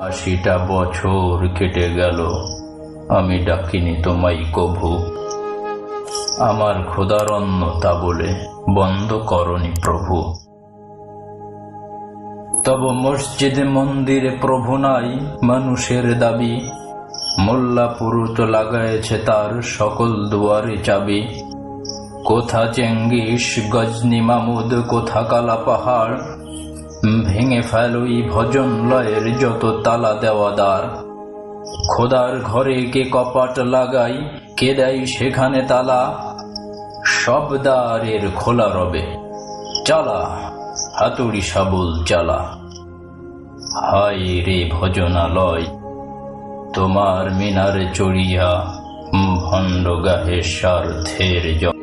আশিটা বছর কেটে গেল। আমি ডাকিনি তোমায় কভু। আমার খোদার অন্ন তা বলে বন্ধ করনি প্রভু। তব মসজিদে মন্দিরে প্রভু নাই, মানুষের দাবি। মোল্লা পুরুত লাগায়েছে তার সকল দুয়ারে চাবি। কোথা চেঙ্গিস, গজনি মামুদ, কোথা কালা পাহাড়? ভেঙে ফেলই ভজন লয়ের যত তালা দেওয়াদার। খোদার ঘরে কে কপাট লাগাই, কে দেয় সেখানে তালা? সব দ্বারের খোলা রবে চালা হাতুড়ি সাবল চালা হায় রে ভজনালয়, তোমার মিনারে চড়িয়া ভণ্ড গাহে স্বার্থের জ